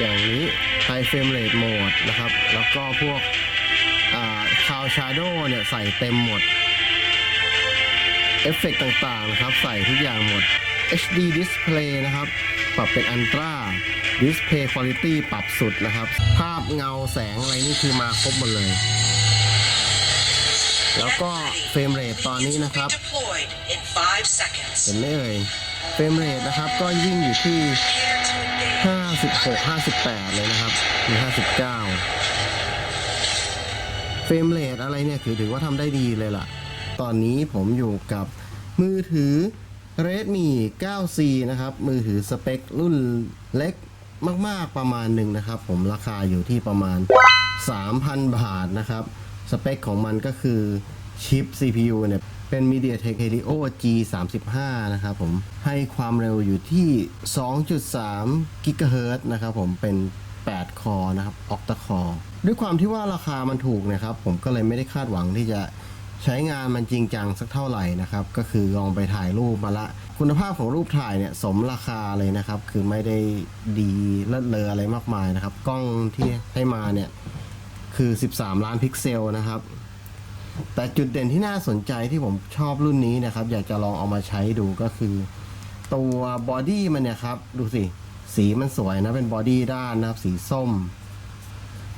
อย่างนี้ไฮเฟรมเรทโหมดนะครับ แล้วก็พวกคาวชาโดเนี่ยใส่เต็มหมด เอฟเฟกต่างๆนะครับ ใส่ทุกอย่างหมด HD Display นะครับ ปรับเป็น Ultra Display Quality ปรับสุดนะครับ ภาพเงาแสงอะไรนี่คือมาครบหมดเลย แล้วก็เฟรมเรทตอนนี้นะครับ Deployed in five seconds. เห็นไหมเอ่ยเฟรมเรทนะครับก็ยิ่งอยู่ที่ Prepare to engage. 56 58 เลยนะครับมี59 เฟรมเรทอะไรเนี่ยคือถือว่าทำได้ดีเลยล่ะ ตอนนี้ผมอยู่กับมือถือ Redmi 9C นะครับ มือถือสเปครุ่นเล็กมาก ๆ ประมาณหนึ่งนะครับ ผมราคาอยู่ที่ประมาณ 3,000 บาทนะครับ สเปคของมันก็คือชิป CPU เนี่ย เป็น MediaTek Helio G35 นะครับผม ให้ความเร็วอยู่ที่ 2.3 GHz นะครับผม เป็น 8 คอนะครับ Octa Core ด้วยความที่ว่าราคามันถูกนะครับ ผมก็เลยไม่ได้คาดหวังที่จะใช้งานมันจริงจังสักเท่าไหร่นะครับ ก็คือลองไปถ่ายรูปมาละ คุณภาพของรูปถ่ายเนี่ยสมราคาเลยนะครับ คือไม่ได้ดีเลิศเลออะไรมากมายนะครับ กล้องที่ให้มาเนี่ยคือ 13 ล้านพิกเซลนะครับ แต่จุดเด่นที่น่าสนใจที่ผมชอบรุ่นนี้นะครับ อยากจะลองเอามาใช้ดูก็คือ ตัวบอดี้มันเนี่ยครับ ดูสิ สีมันสวยนะเป็นบอดี้ด้านนะครับ สีส้ม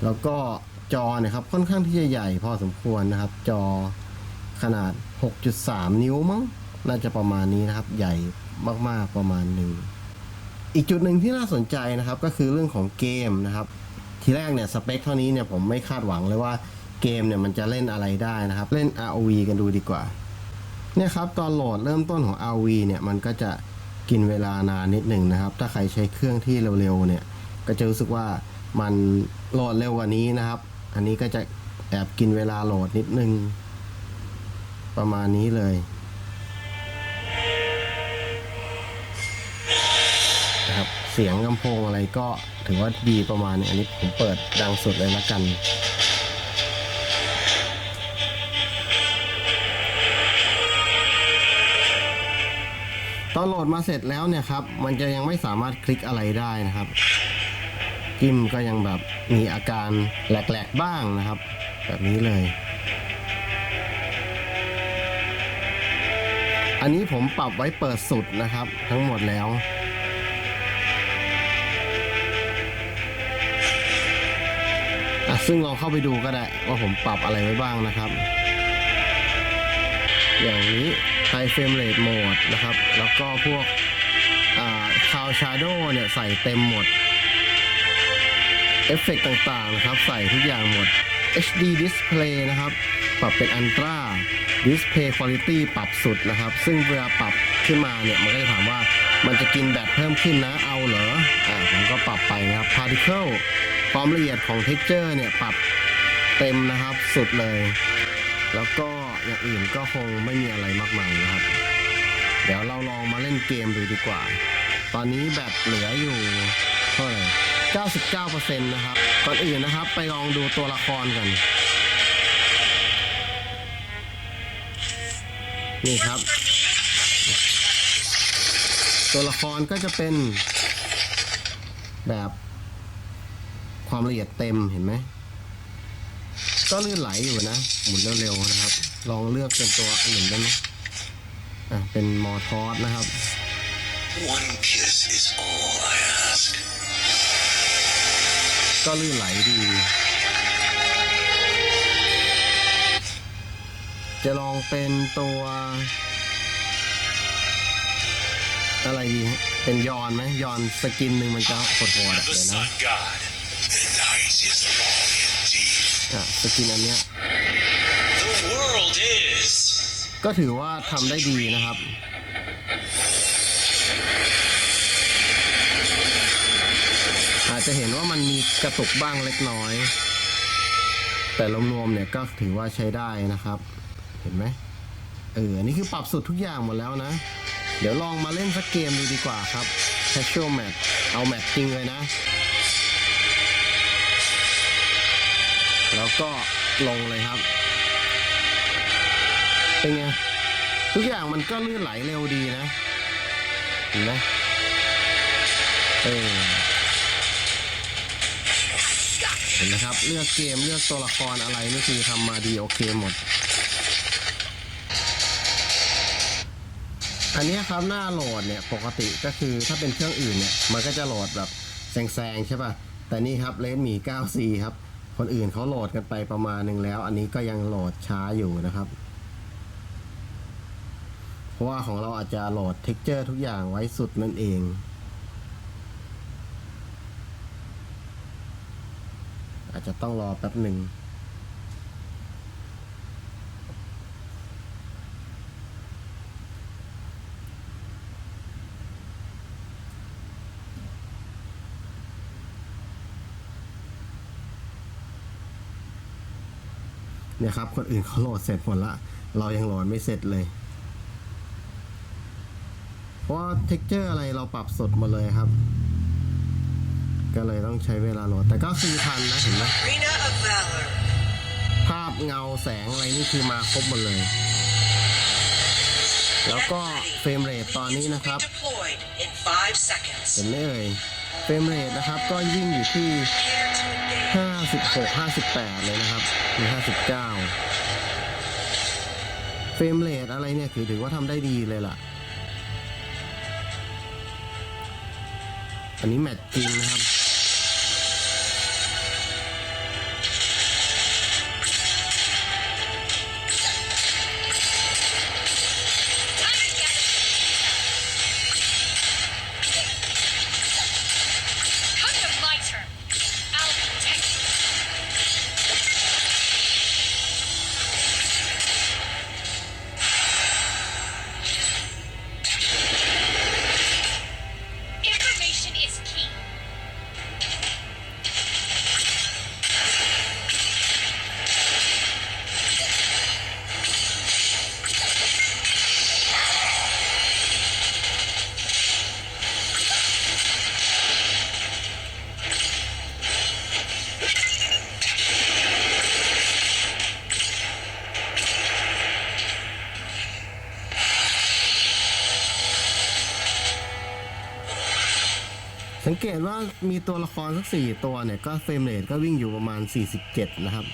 แล้วก็จอเนี่ยครับค่อนข้างที่จะใหญ่พอสมควรนะครับ จอขนาด 6.3 นิ้วมั้งน่าจะประมาณนี้นะครับ ใหญ่มากๆประมาณหนึ่งอีกจุดหนึ่งที่น่าสนใจนะครับ ก็คือเรื่องของเกมนะครับ ทีแรกเนี่ยสเปคเท่านี้เนี่ยผมไม่คาดหวังเลยว่า เกมเนี่ยมันจะเล่นอะไรได้นะครับ เล่น ROV กันดูดีกว่า เนี่ยครับตอนโหลดเริ่มต้นของ ROV เนี่ยมันก็จะกินเวลานานนิดหนึ่งนะครับ ถ้าใครใช้เครื่องที่เร็วๆเนี่ย ก็จะรู้สึกว่ามันโหลดเร็วกว่านี้นะครับ อันนี้ก็จะแอบกินเวลาโหลดนิดนึง ประมาณนี้เลยนะครับเสียงลำโพงอะไรก็ถือว่าดีประมาณนี้อันนี้ผมเปิดดังสุดเลยละกัน ตอนโหลดมาเสร็จแล้วเนี่ยครับ มันจะยังไม่สามารถคลิกอะไรได้นะครับ จิ้มก็ยังแบบมีอาการแหลกๆบ้างนะครับ แบบนี้เลย อันนี้ผมปรับไว้เปิดสุดนะครับ ทั้งหมดแล้วซึ่งลองเข้าไปดูก็ได้ว่าผมปรับอะไรไว้บ้างนะครับ อย่างนี้ High Frame Rate Mode นะครับ แล้วก็พวกคาวชาโดเนี่ยใส่เต็มหมด เอฟเฟกต่างๆนะครับ ใส่ทุกอย่างหมด HD Display นะครับ ปรับเป็น Ultra Display Quality ปรับสุดนะครับ ซึ่งเวลาปรับขึ้นมาเนี่ย มันก็จะถามว่ามันจะกินแบตเพิ่มขึ้นนะ เอาเหรอ อ่าผมก็ปรับไปนะครับ Particle ความละเอียดของ Texture เนี่ย ปรับเต็มนะครับ สุดเลย แล้วก็อย่างอื่นก็คงไม่มีอะไรมากมายนะครับ เดี๋ยวเราลองมาเล่นเกมดูดีกว่า ตอนนี้แบตเหลืออยู่เท่าไหร่99%นะครับ ก่อนอื่นนะครับไปลองดูตัวละครกัน นี่ครับ ตัวละครก็จะเป็นแบบความละเอียดเต็มเห็นไหม ก็ลื่นไหลอยู่นะ หมุนเร็วๆนะครับ ลองเลือกเป็นตัวอื่นได้ไหมอะเป็นมอทอสนะครับ One kiss is all I ask. ก็ลื่นไหลดี จะลองเป็นตัว อะไรดี เป็นยอนไหมยอนสกินหนึ่งมันจะโหดๆเดี๋ยวนะ สกินอันเนี้ย The world is. ก็ถือว่าทำได้ดีนะครับ อาจจะเห็นว่ามันมีกระตุกบ้างเล็กน้อย แต่รวมๆเนี่ยก็ถือว่าใช้ได้นะครับ เห็นไหมเอออันนี้คือปรับสุดทุกอย่างหมดแล้วนะ เดี๋ยวลองมาเล่นสักเกมดูดีกว่าครับ casual match เอาแมตช์จริงเลยนะ ก็ลงเลยครับ เป็นไง ทุกอย่างมันก็ลื่นไหลเร็วดีนะเห็นไหมเออเห็นไหมครับ เลือกเกมเลือกตัวละครอะไรนี่คือทำมาดีโอเคหมด อันนี้ครับหน้าโหลดเนี่ยปกติก็คือถ้าเป็นเครื่องอื่นเนี่ย มันก็จะโหลดแบบแซงๆใช่ป่ะ แต่นี่ครับเลนมี 9C ครับ คนอื่นเขาโหลดกันไปประมาณหนึ่งแล้ว อันนี้ก็ยังโหลดช้าอยู่นะครับ เพราะว่าของเราอาจจะโหลดเท็กเจอร์ทุกอย่างไว้สุดนั่นเองอาจจะต้องรอแป๊บหนึ่ง ครับ คนอื่นเขาโหลดเสร็จหมดละ เรายังโหลดไม่เสร็จเลย เพราะเท็กเจอร์อะไรเราปรับสดหมาเลยครับ ก็เลยต้องใช้เวลาโหลด แต่ก็คือทันนะเห็นไหมภาพเงาแสงอะไรนี่คือมาครบหมดเลย แล้วก็เฟรมเรทตอนนี้นะครับ เห็นไหมเอ่ย เฟรมเรทนะครับก็ยิ่งอยู่ที่ Prepare to engage. 56 58เลยนะครับหรือ59เฟรมเรทอะไรเนี่ยถือถือว่าทำได้ดีเลยล่ะ อันนี้แมตช์จริงนะครับ สังเกตว่ามีตัวละครสักสี่ตัวเนี่ย ก็เฟรมเรทก็วิ่งอยู่ประมาณ 47 นะครับ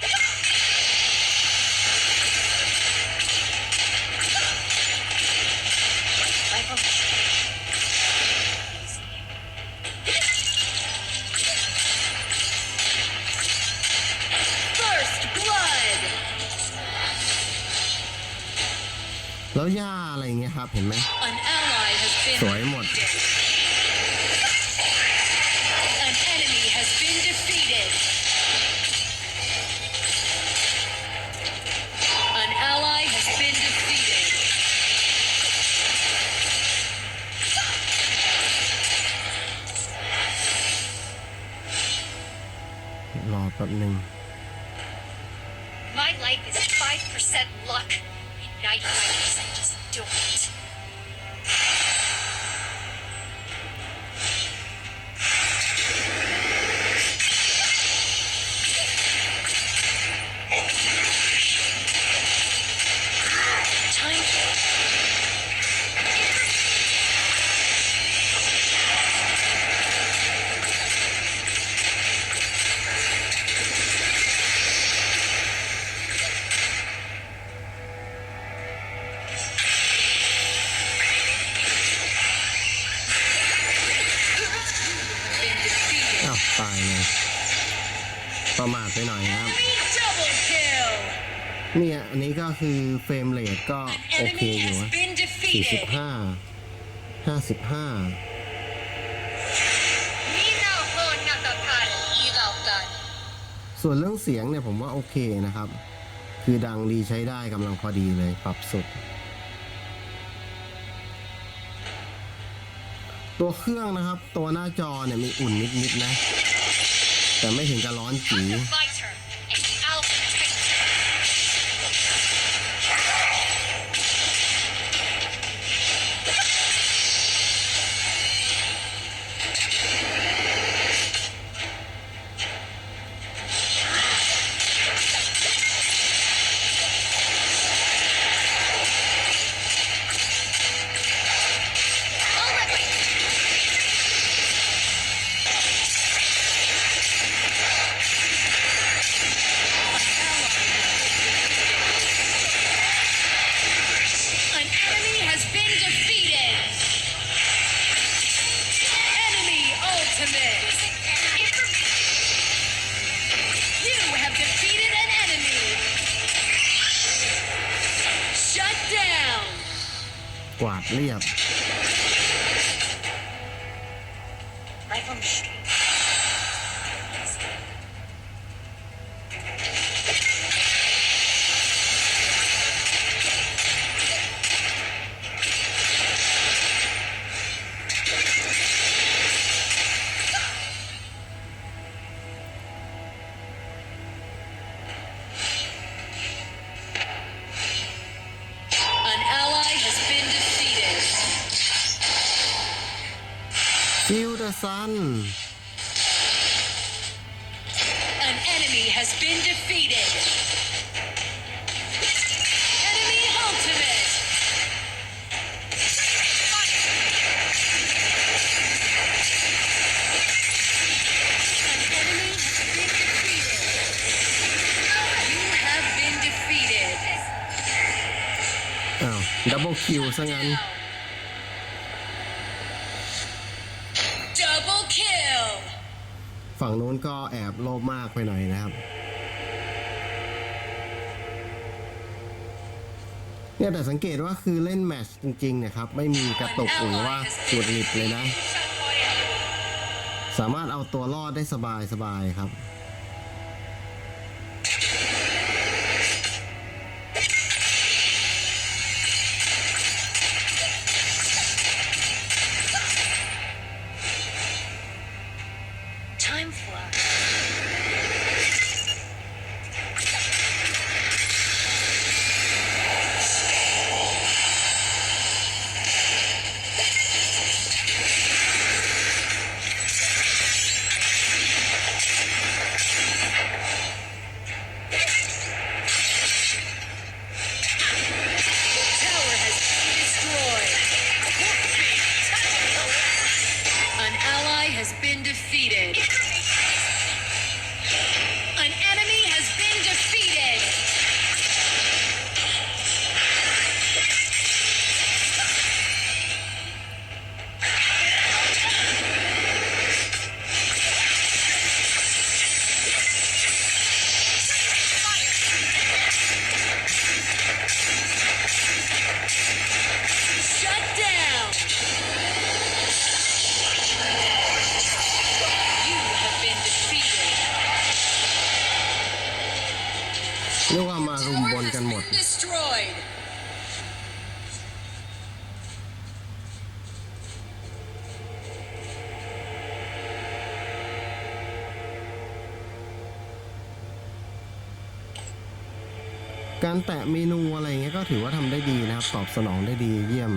My life is 5% luck and 95% just doing it. Defeated. 45 55 Nina ho natakari igalkan. ส่วนเรื่องเสียงเนี่ยผมว่าโอเคนะครับ คือดังดีใช้ได้กำลังพอดีเลยปรับสุด ตัวเครื่องนะครับ ตัวหน้าจอเนี่ยมีอุ่นนิดๆนะ แต่ไม่ถึงกับร้อนจี ก คิวซะงั้น Double kill. ฝั่งนู้นก็แอบโลภมากไปหน่อยนะครับ เนี่ยแต่สังเกตว่าคือเล่นแมตช์จริงๆเนี่ยครับ ไม่มีกระตุกหรือว่าจุดหลิบเลยนะ สามารถเอาตัวรอดได้สบายๆครับ time for us. Good. การแตะเมนูอะไรเงี้ยก็ถือว่าทำได้ดีนะครับ ตอบสนองได้ดีเยี่ยม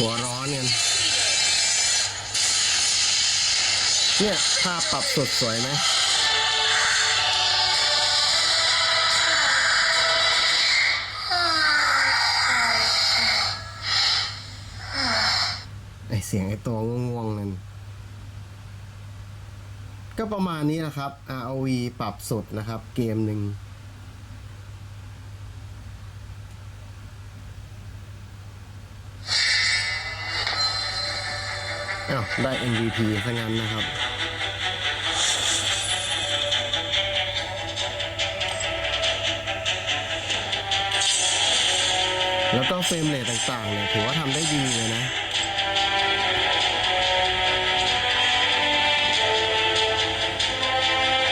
หัวร้อนกันเนี่ยภาพปรับสดสวยไหมไอเสียงไอตัวง่วงๆนั่นก็ประมาณนี้นะครับ ROV ปรับสุดนะครับ เกมหนึ่ง อ้าวได้ MVP ซะงั้นนะครับ แล้วก็เฟรมเรทต่างๆเนี่ยถือว่าทำได้ดีเลยนะ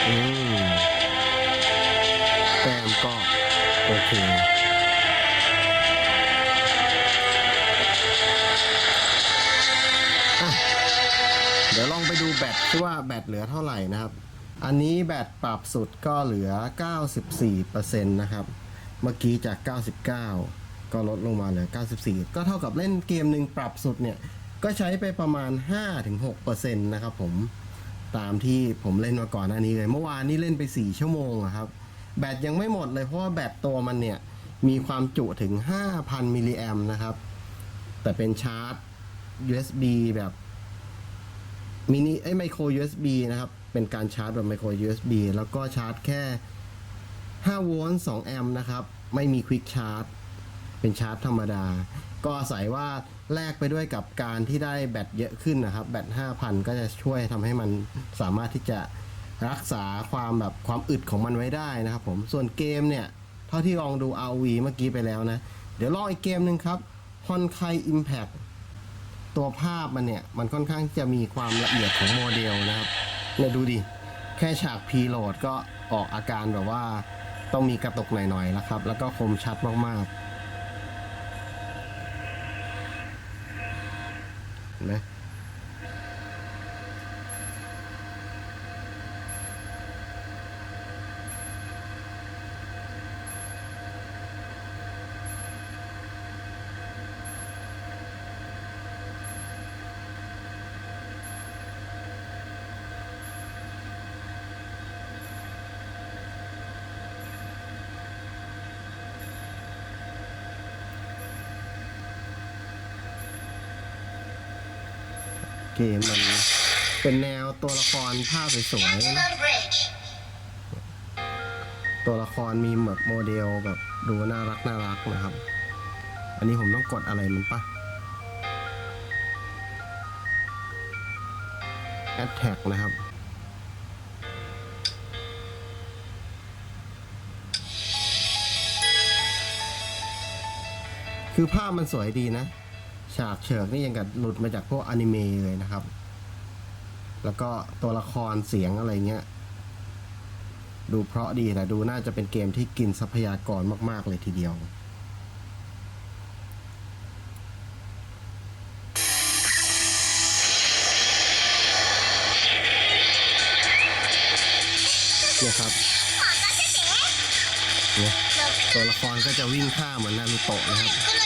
อืม เหลือเท่าไหร่นะครับ อันนี้แบตปรับสุดก็เหลือ 94%นะครับ เมื่อกี้จาก 99 ก็ลดลงมาเหลือ 94 ก็เท่ากับเล่นเกมหนึ่งปรับสุดเนี่ย ก็ใช้ไปประมาณ 5-6%นะครับผม ตามที่ผมเล่นมาก่อนหน้านี้เลย เมื่อวานนี้เล่นไป 4 ชั่วโมงอะครับ แบตยังไม่หมดเลยเพราะว่าแบตตัวมันเนี่ยมีความจุถึง 5,000 มิลลิแอมนะครับ แต่เป็นชาร์จ USB แบบ มินิไอ้ไมโคร USB นะครับ เป็นการชาร์จแบบไมโคร USB แล้วก็ชาร์จแค่ 5 โวลต์ 2 แอมป์นะครับ ไม่มีควิกชาร์จ เป็นชาร์จธรรมดา ก็อาศัยว่าแลกไปด้วยกับการที่ได้แบตเยอะขึ้นนะครับ แบต 5,000 ก็จะช่วยทำให้มันสามารถที่จะรักษาความแบบความอึดของมันไว้ได้นะครับผม ส่วนเกมเนี่ย เท่าที่ลองดู ROV เมื่อกี้ไปแล้วนะ เดี๋ยวลองอีกเกมหนึ่งครับ Honkai Impact ตัวภาพมันเนี่ย มันค่อนข้างจะมีความละเอียดของโมเดลนะครับเนี่ยดูดิ แค่ฉากพีโหลดก็ออกอาการแบบว่าต้องมีกระตุกหน่อยๆแล้วครับ แล้วก็คมชัดมากๆนะ เกมมันเป็นแนวตัวละครภาพสวยๆนะตัวละครมีแบบโมเดลแบบดูน่ารักน่ารักนะครับ อันนี้ผมต้องกดอะไรมันปะ Attack นะครับคือภาพมันสวยดีนะ ฉากเชิกนี่ยังกับหลุดมาจากพวกอนิเมะเลยนะครับ แล้วก็ตัวละครเสียงอะไรเงี้ย ดูเพราะดีแต่ดูน่าจะเป็นเกมที่กินทรัพยากรมาก ๆ เลยทีเดียวเนี่ยครับเนี่ยตัวละครก็จะวิ่งข้ามเหมือนนารูโตะนะครับ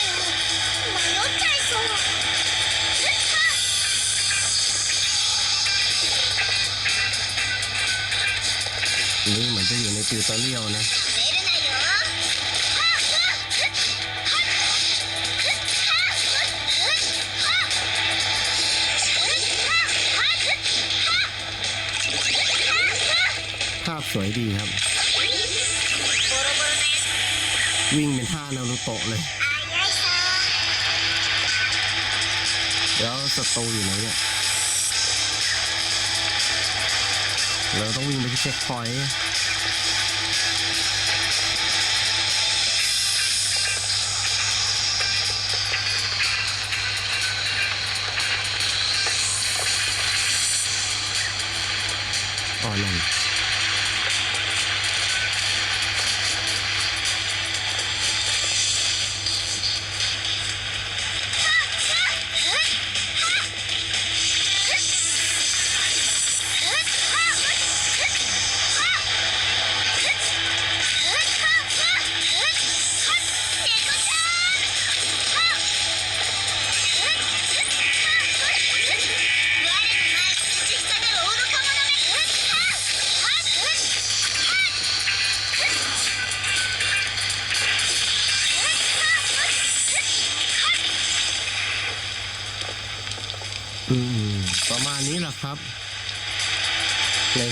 นี่เหมือนจะอยู่ในติวตอเรียลนะภาพสวยดีครับ วิ่งเป็นท่านารูโตะเลย แล้วศัตรูอยู่ไหนเนี่ยเราต้องวิ่งไปที่เช็คพอยต์อ๋อนั่น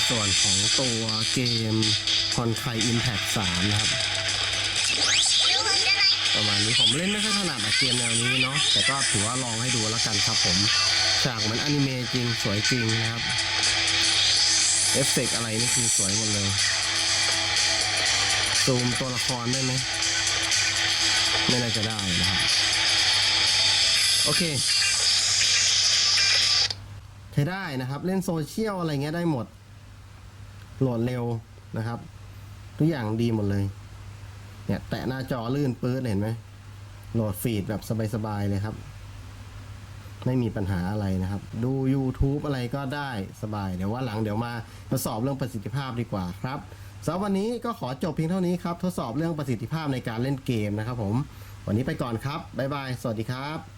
ส่วนของตัวเกมคอนไคอิมแพ t 3นะครับ ประมาณนี้ผมเล่นไม่ค่อยถนัดอะเกมแนวนี้เนาะแต่ก็ถือว่าลองให้ดูแล้วกันครับผมฉากเหมือนอนิเมะจริงสวยจริงนะครับเอฟเฟกต์อะไรนี่คือสวยหมดเลยซูมตัวละครได้ไหมไม่น่าจะได้นะครับ โอเคใช้ได้นะครับ เล่นโซเชียลอะไรเงี้ยได้หมด โหลดเร็วนะครับ ทุกอย่างดีหมดเลย เนี่ยแตะหน้าจอลื่นปื๊ดเห็นไหมโหลดฟีดแบบสบายๆเลยครับ ไม่มีปัญหาอะไรนะครับ ดู YouTube อะไรก็ได้สบาย เดี๋ยวว่าหลังเดี๋ยวมาทดสอบเรื่องประสิทธิภาพดีกว่าครับสำหรับวันนี้ก็ขอจบเพียงเท่านี้ครับ ทดสอบเรื่องประสิทธิภาพในการเล่นเกมนะครับผม วันนี้ไปก่อนครับ บ๊ายบาย สวัสดีครับ